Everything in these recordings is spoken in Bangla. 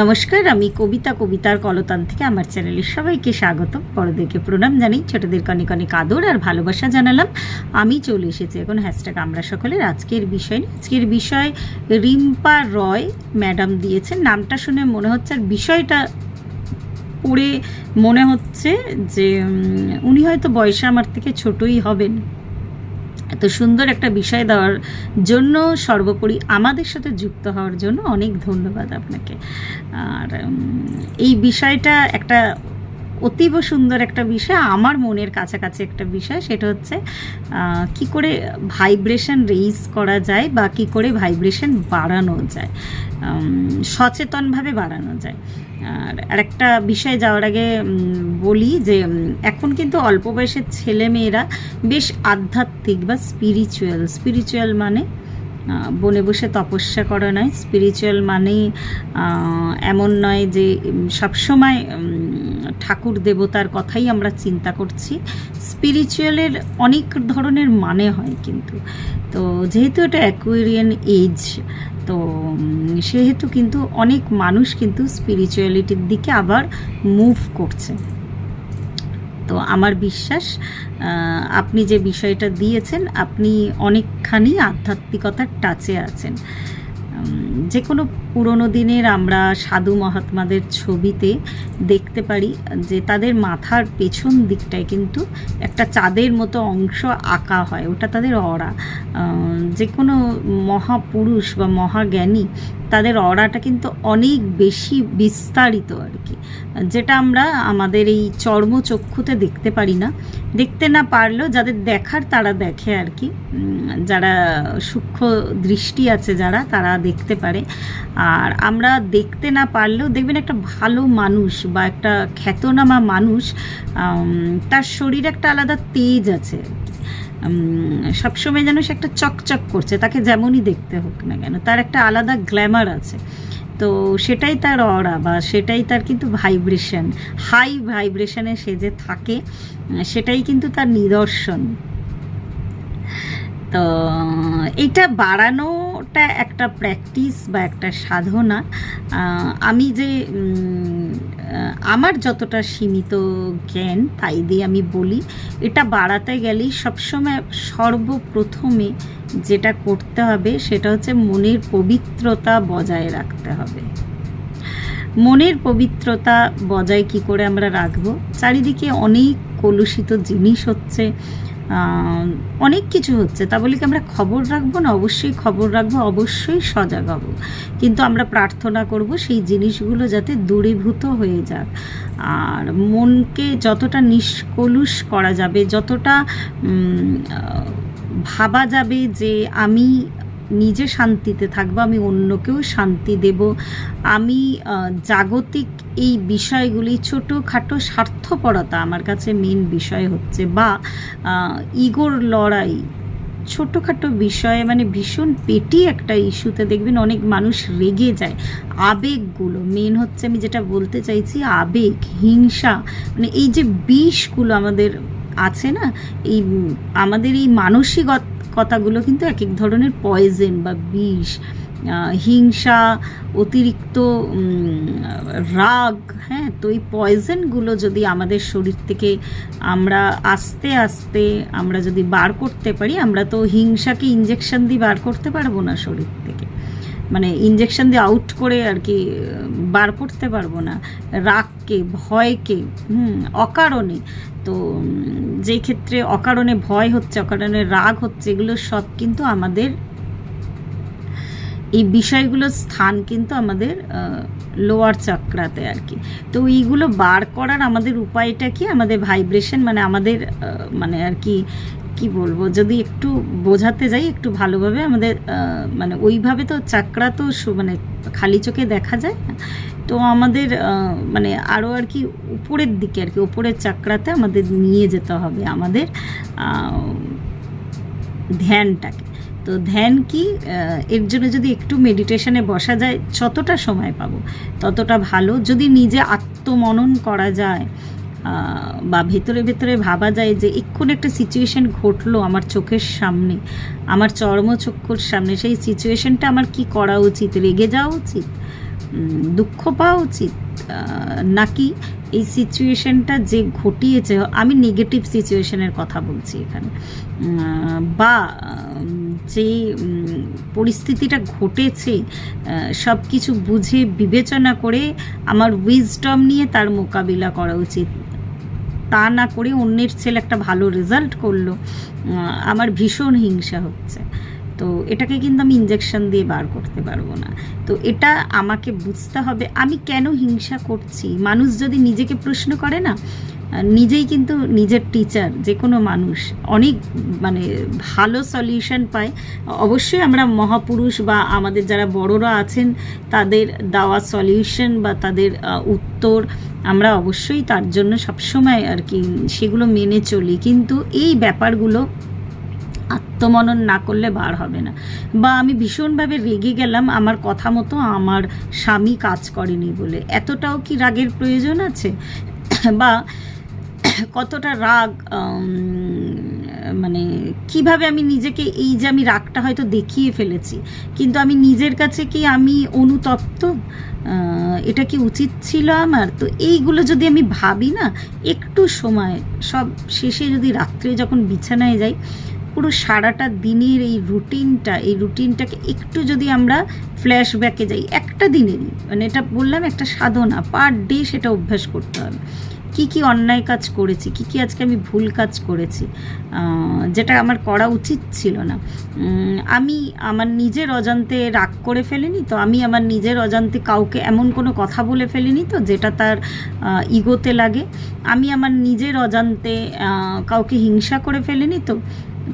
নমস্কার, আমি কবিতা, কবিতার কলতান থেকে আমার চ্যানেলে সবাইকে স্বাগত বড়দেরকে প্রণাম জানাই ছোটদেরকে অনেক অনেক আদর আর ভালোবাসা জানালাম। আমি চলে এসেছি এখন হ্যাশট্যাগ আমরা সকলের আজকের বিষয় নিয়ে। আজকের বিষয় রিম্পা রয় ম্যাডাম দিয়েছেন। নামটা শুনে মনে হচ্ছে আর বিষয়টা পড়ে মনে হচ্ছে যে উনি হয়তো বয়সে আমার থেকে ছোটই হবেন। এত সুন্দর একটা বিষয় দেওয়ার জন্য সর্বোপরি আমাদের সাথে যুক্ত হওয়ার জন্য অনেক ধন্যবাদ আপনাকে। আর এই বিষয়টা একটা অতীব সুন্দর একটা বিষয়, আমার মনের কাছাকাছি একটা বিষয়, সেটা হচ্ছে কি করে ভাইব্রেশন রেইজ করা যায় বা কি করে ভাইব্রেশন বাড়ানো যায় সচেতনভাবে বাড়ানো যায়। আর আরেকটা বিষয় যাওয়ার আগে বলি যে এখন কিন্তু অল্প বয়সের ছেলে মেয়েরা বেশ আধ্যাত্মিক বা স্পিরিচুয়াল স্পিরিচুয়াল মানে বনে বসে তপস্যা করা নয় স্পিরিচুয়াল মানেই এমন নয় যে সবসময় ঠাকুর দেবতার কথাই আমরা চিন্তা করছি। স্পিরিচুয়ালের অনেক ধরনের মানে হয় কিন্তু। তো যেহেতু এটা অ্যাকুয়ারিয়ান এজ তো সেহেতু কিন্তু অনেক মানুষ কিন্তু স্পিরিচুয়ালিটির দিকে আবার মুভ করছে। তো আমার বিশ্বাস আপনি যে বিষয়টা দিয়েছেন আপনি অনেকখানি আধ্যাত্মিকতার টাচে আছেন। যে কোনো পুরনো দিনের আমরা সাধু মহাত্মাদের ছবিতে দেখতে পারি যে তাদের মাথার পেছন দিকটায় কিন্তু একটা চাঁদের মতো অংশ আঁকা হয়। ওটা তাদের আহ, যে কোনো মহাপুরুষ বা মহাজ্ঞানী তাদের অরাটা কিন্তু অনেক বেশি বিস্তারিত আর কি। যেটা আমরা আমাদের এই চর্মচক্ষুতে দেখতে পারি না। দেখতে না পারলেও যাদের দেখার তারা দেখে আর কি। যারা সূক্ষ্ম দৃষ্টি আছে যারা তারা দেখতে পারে। আর আমরা দেখতে না পারলেও দেখবেন একটা ভালো মানুষ বা একটা খ্যাতনামা মানুষ তার শরীর একটা আলাদা তেজ আছে। সবসময় যেন সে একটা চকচক করছে, তাকে যেমনই দেখতে হোক না কেন, তার একটা আলাদা গ্ল্যামার আছে। তো সেটাই তার অরা বা সেটাই তার কিন্তু ভাইব্রেশন, হাই ভাইব্রেশনে সে যে থাকে, সেটাই কিন্তু তার নিদর্শন। তো এটা বাড়ানোটা একটা প্র্যাকটিস বা একটা সাধনা আমি যে আমার যতটা সীমিত জ্ঞান তাই দিয়ে আমি বলি, এটা বাড়াতে গেলেই সবসময় সর্বপ্রথমে যেটা করতে হবে সেটা হচ্ছে মনের পবিত্রতা বজায় রাখতে হবে। মনের পবিত্রতা বজায় কি করে আমরা রাখব? চারিদিকে অনেক কলুষিত জিনিস হচ্ছে অনেক কিছু হচ্ছে। তা বলে কি আমরা খবর রাখব না? অবশ্যই খবর রাখব, অবশ্যই সজাগ হব। কিন্তু আমরা প্রার্থনা করব সেই জিনিসগুলো যাতে দূরীভূত হয়ে যাক। আর মনকে যতটা নিষ্কলুষ করা যাবে, যতটা ভাবা যাবে যে আমি নিজে শান্তিতে থাকব, আমি অন্যকেও শান্তি দেব। আমি জাগতিক এই বিষয়গুলি ছোটোখাটো স্বার্থপরতা আমার কাছে মেন বিষয় হচ্ছে বা ইগোর লড়াই ছোটোখাটো বিষয়ে মানে ভীষণ পেটি একটা ইস্যুতে দেখবেন অনেক মানুষ রেগে যায়। আবেগগুলো মেন হচ্ছে আমি যেটা বলতে চাইছি আবেগ, হিংসা মানে এই যে বিষগুলো আমাদের আছে না, এই, আমাদের এই মানসিকতাগুলো কিন্তু এক এক ধরনের পয়জেন বা বিষ হিংসা, অতিরিক্ত রাগ হ্যাঁ? তো এই পয়জেনগুলো যদি আমাদের শরীর থেকে আমরা আস্তে আস্তে আমরা যদি বার করতে পারি, আমরা তো হিংসাকে ইঞ্জেকশন দিয়ে বার করতে পারব না শরীর থেকে। মানে ইঞ্জেকশন দিয়ে আউট করে আর কি, বার করতে পারব না। রাগকে, ভয়কে, হুম, অকারণে। তো যেই ক্ষেত্রে অকারণে ভয় হচ্ছে, অকারণে রাগ হচ্ছে, এগুলো সব কিন্তু আমাদের, এই বিষয়গুলোর স্থান কিন্তু আমাদের লোয়ার চক্রাতে আর কি। তো এইগুলো বার করার আমাদের উপায়টা কি? আমাদের ভাইব্রেশন মানে আমাদের মানে আর কি কি বলব, যদি একটু বোঝাতে যাই, একটু ভালোভাবে আমাদের মানে ওইভাবে তো চাকরা তো মানে খালি চোখে দেখা যায়। তো আমাদের মানে আরও আর কি উপরের দিকে আর কি, উপরের চাকরাতে আমাদের নিয়ে যেতে হবে আমাদের ধ্যানটাকে। তো ধ্যান কি এর জন্য যদি একটু মেডিটেশনে বসা যায়, যতটা সময় পাবো, ততটা ভালো। যদি নিজে আত্মমনন করা যায় বা ভেতরে ভেতরে ভাবা যায় যে এক্ষুনি একটা সিচুয়েশন ঘটলো আমার চোখের সামনে, আমার চর্মচক্ষুর সামনে, সেই সিচুয়েশানটা আমার কি করা উচিত? রেগে যাওয়া উচিত? দুঃখ পাওয়া উচিত? নাকি এই সিচুয়েশানটা যে ঘটিয়েছে, আমি নেগেটিভ সিচুয়েশানের কথা বলছি এখানে। বা যে পরিস্থিতিটা ঘটেছে সব কিছু বুঝে বিবেচনা করে আমার উইজডম নিয়ে তার মোকাবিলা করা উচিত। তা না করে অন্যের ছেলে একটা ভালো রেজাল্ট করল। আমার ভীষণ হিংসা হচ্ছে। তো এটাকে কিন্তু আমি ইঞ্জেকশন দিয়ে বার করতে পারব না। তো এটা আমাকে বুঝতে হবে। আমি কেন হিংসা করছি? মানুষ যদি নিজেকে প্রশ্ন করে না নিজেই কিন্তু নিজের টিচার যে কোনো মানুষ। অনেক মানে ভালো সলিউশন পায়। অবশ্যই আমরা মহাপুরুষ বা আমাদের যারা বড়রা আছেন, তাদের দেওয়া সলিউশন বা তাদের উত্তর আমরা অবশ্যই তার জন্য সবসময় আর কি সেগুলো মেনে চলি। কিন্তু এই ব্যাপারগুলো আত্মমনন না করলে বার হবে না। বা আমি ভীষণভাবে রেগে গেলাম, আমার কথা মতো আমার স্বামী কাজ করেনি বলে। এতটাও কি রাগের প্রয়োজন আছে? বা কতটা রাগ মানে কীভাবে আমি নিজেকে এই যে আমি রাগটা হয়তো দেখিয়ে ফেলেছি, কিন্তু আমি নিজের কাছে কি আমি অনুতপ্ত? এটা কি উচিত ছিল আমার? তো এইগুলো যদি আমি ভাবি না, একটু সময়, সব শেষে যদি রাত্রে যখন বিছানায় যাই, পুরো সারাটা দিনের এই রুটিনটা, এই রুটিনটাকে একটু যদি আমরা ফ্ল্যাশব্যাকে যাই, একটা দিনেরই মানে এটা বললাম একটা সাধনা, পার ডে সেটা অভ্যাস করতে হবে। কি কি অন্যায় কাজ করেছি, কি কি আজকে আমি ভুল কাজ করেছি যেটা আমার করা উচিত ছিল না। আমি আমার নিজের অজান্তে রাগ করে ফেলিনি তো, আমি আমার নিজের অজান্তে কাউকে এমন কোনো কথা বলে ফেলিনি তো, যেটা তার ইগোতে লাগে। আমি আমার নিজের অজান্তে কাউকে হিংসা করে ফেলিনি তো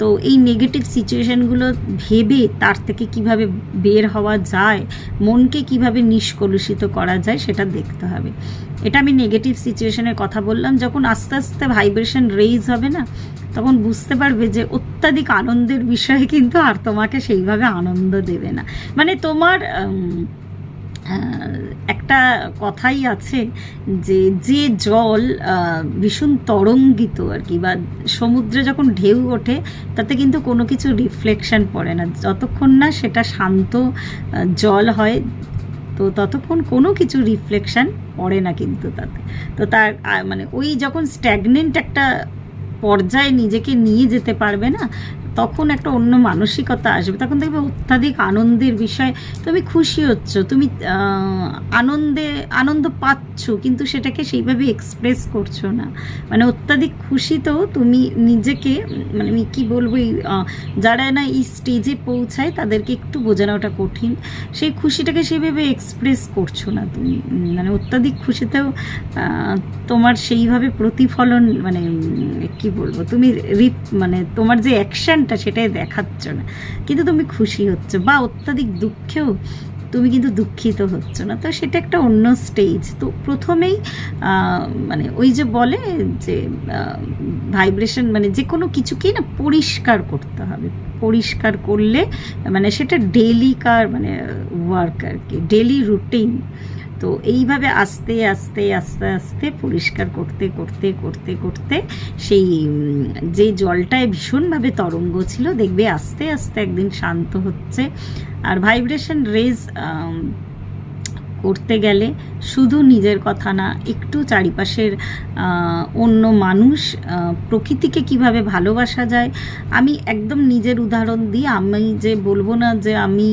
তো এই নেগেটিভ সিচুয়েশনগুলো ভেবে তার থেকে কীভাবে বের হওয়া যায়, মনকে কীভাবে নিষ্কলুষিত করা যায় সেটা দেখতে হবে। এটা আমি নেগেটিভ সিচুয়েশনের কথা বললাম, যখন আস্তে আস্তে ভাইব্রেশন রেইজ হবে না, তখন বুঝতে পারবে যে অত্যাধিক আনন্দের বিষয়ে কিন্তু আর তোমাকে সেইভাবে আনন্দ দেবে না। মানে তোমার একটা কথাই আছে যে যে জল ভীষণ তরঙ্গিত আর কি, বা সমুদ্রে যখন ঢেউ ওঠে, তাতে কিন্তু কোনো কিছু রিফ্লেকশন পড়ে না। যতক্ষণ না সেটা শান্ত জল হয়, তো ততক্ষণ কোনো কিছু রিফ্লেকশন পড়ে না কিন্তু তাতে। তো তার মানে ওই যখন স্ট্যাগনেন্ট একটা পর্যায়ে নিজেকে নিয়ে যেতে পারবে না তখন একটা অন্য মানসিকতা আসবে। তখন দেখবে অত্যাধিক আনন্দের বিষয়। তুমি খুশি হচ্ছ, তুমি আনন্দে, আনন্দ পাচ্ছ, কিন্তু সেটাকে সেইভাবে এক্সপ্রেস করছ না। মানে অত্যাধিক খুশিতেও তুমি নিজেকে মানে আমি কী বলব যারা না এই স্টেজে পৌঁছায়, তাদেরকে একটু বোঝানোটা কঠিন। সেই খুশিটাকে সেভাবে এক্সপ্রেস করছ না তুমি। মানে অত্যাধিক খুশিতেও তোমার সেইভাবে প্রতিফলন মানে কি বলব, তুমি রিপ মানে তোমার যে অ্যাকশনটা সেটাই দেখাচ্ছ না। কিন্তু তুমি খুশি হচ্ছ বা অত্যাধিক দুঃখেও তুমি কিন্তু দুঃখিত হচ্ছ না। তো সেটা একটা অন্য স্টেজ তো প্রথমেই মানে ওই যে বলে যে ভাইব্রেশন মানে যে কোনো কিছুকেই না পরিষ্কার করতে হবে। পরিষ্কার করলে মানে সেটা ডেলিকার মানে ওয়ার্ক আর কি ডেলি রুটিন তো এইভাবে আস্তে আস্তে আস্তে আস্তে পরিষ্কার করতে করতে করতে করতে সেই যে জলটায় ভীষণভাবে তরঙ্গ ছিল, দেখবে আস্তে আস্তে একদিন শান্ত হচ্ছে। আর ভাইব্রেশন রেজ করতে গেলে শুধু নিজের কথা না, একটু চারিপাশের অন্য মানুষ প্রকৃতিকে কীভাবে ভালোবাসা যায়, আমি একদম নিজের উদাহরণ দিই আমি যে বলব না যে আমি,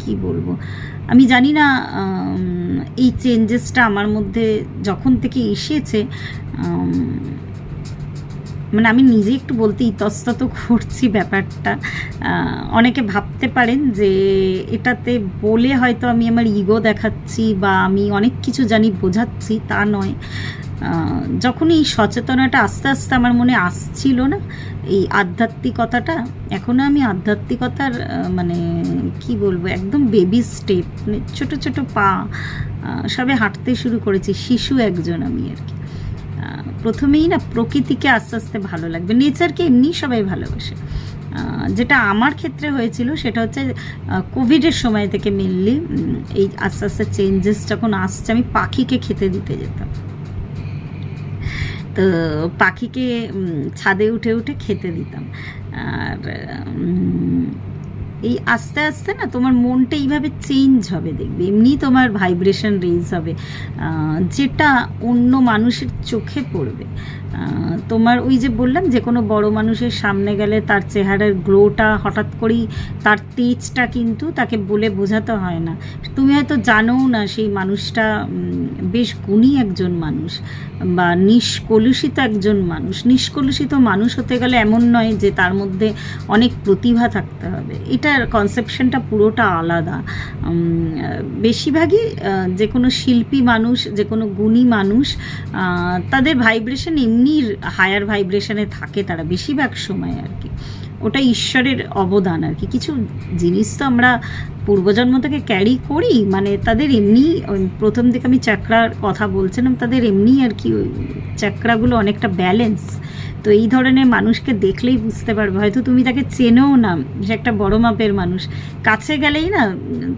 কি বলব? আমি জানি না এই চেঞ্জেসটা আমার মধ্যে যখন থেকে এসেছে মানে আমি নিজে একটু বলতে ইতস্তত করছি ব্যাপারটা। অনেকে ভাবতে পারেন যে এটাতে বলে হয়তো আমি আমার ইগো দেখাচ্ছি বা আমি অনেক কিছু জানি বোঝাচ্ছি, তা নয়। যখন এই সচেতনতা আস্তে আস্তে আমার মনে আসছিল না, এই আধ্যাত্মিকতাটা এখনও আমি আধ্যাত্মিকতার মানে কি বলব, একদম বেবি স্টেপ মানে ছোট ছোটো পা সবে হাঁটতে শুরু করেছি, শিশু একজন আমি আর কি। প্রথমেই না প্রকৃতিকে আস্তে আস্তে ভালো লাগবে নেচারকে এমনি সবাই ভালোবাসে। যেটা আমার ক্ষেত্রে হয়েছিল সেটা হচ্ছে কোভিডের সময় থেকে মেনলি এই আস্তে আস্তে চেঞ্জেস যখন আসছে, আমি পাখিকে খেতে দিতে যেতাম। তো পাখিকে ছাদে উঠে উঠে খেতে দিতাম। আর এই আস্তে আস্তে না তোমার মনটা এইভাবে চেঞ্জ হবে দেখবে। এমনি তোমার ভাইব্রেশন রেজ হবে। যেটা অন্য মানুষের চোখে পড়বে। তোমার ওই যে বললাম যে কোনো বড় মানুষের সামনে গেলে তার চেহারার গ্লোটা হঠাৎ করেই তার তেজটা কিন্তু তাকে বলে বোঝাতে হয় না। তুমি হয়তো জানোও না সেই মানুষটা বেশ গুণী একজন মানুষ। বা নিষ্কলুষিত একজন মানুষ, নিষ্কলুষিত মানুষ হতে গেলে এমন নয় যে তার মধ্যে অনেক প্রতিভা থাকতে হবে। এটার কনসেপশনটা পুরোটা আলাদা। বেশিরভাগই যে কোনো শিল্পী মানুষ, যে কোনো গুণী মানুষ তাদের ভাইব্রেশন এমনি হায়ার ভাইব্রেশনে থাকে তারা বেশিরভাগ সময় আর কি। ওটা ঈশ্বরের অবদান আর কি। কিছু জিনিস তো আমরা পূর্বজন্ম থেকে ক্যারি করি মানে তাদের এমনি প্রথম দিকে আমি চাকরার কথা বলছিলাম, তাদের এমনি আর কি চাকরাগুলো অনেকটা ব্যালেন্স তো এই ধরনের মানুষকে দেখলেই বুঝতে পারবে। হয়তো তুমি তাকে চেনেও না, সে একটা বড় মাপের মানুষ। কাছে গেলেই না,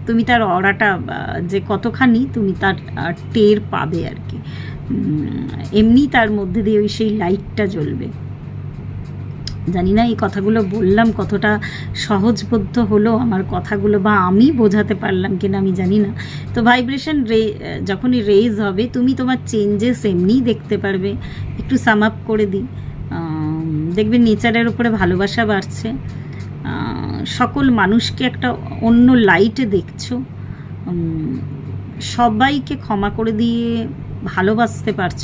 তুমি তার অড়াটা যে কতখানি তুমি তার টের পাবে আর কি। এমনি তার মধ্যে দিয়ে ওই সেই লাইটটা জ্বলবে। জানি না এই কথাগুলো বললাম কতটা সহজবোধ্য হলো আমার কথাগুলো বা আমি বোঝাতে পারলাম কিনা আমি জানি না। তো ভাইব্রেশন রে, যখনই রেজ হবে, তুমি তোমার চেঞ্জেস এমনিই দেখতে পারবে। একটু সাম আপ করে দিই। দেখবে নেচারের উপরে ভালোবাসা বাড়ছে। সকল মানুষকে একটা অন্য লাইটে দেখছ। সবাইকে ক্ষমা করে দিয়ে ভালোবাসতে পারছ।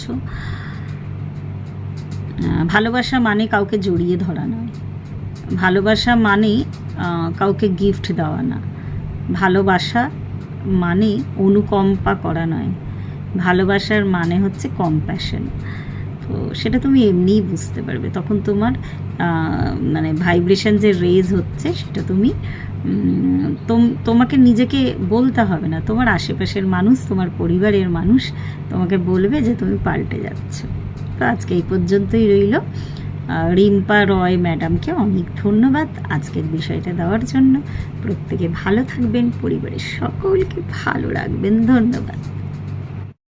ভালোবাসা মানে কাউকে জড়িয়ে ধরা নয়। ভালোবাসা মানে কাউকে গিফট দেওয়া না। ভালোবাসা মানে অনুকম্পা করা নয়। ভালোবাসার মানে হচ্ছে কম্প্যাশন তো সেটা তুমি এমনিই বুঝতে পারবে। তখন তোমার মানে ভাইব্রেশন যে রেজ হচ্ছে, সেটা তুমি তোম- তোমাকে নিজেকে বলতে হবে না। তোমার আশেপাশের মানুষ, তোমার পরিবারের মানুষ তোমাকে বলবে যে তুমি পাল্টে যাচ্ছ। তো আজকে এই পর্যন্তই রইল। রিম্পা রয় ম্যাডামকে অনেক ধন্যবাদ আজকের বিষয়টা দেওয়ার জন্য। প্রত্যেকে ভালো থাকবেন, পরিবারের সকলকে ভালো রাখবেন। ধন্যবাদ।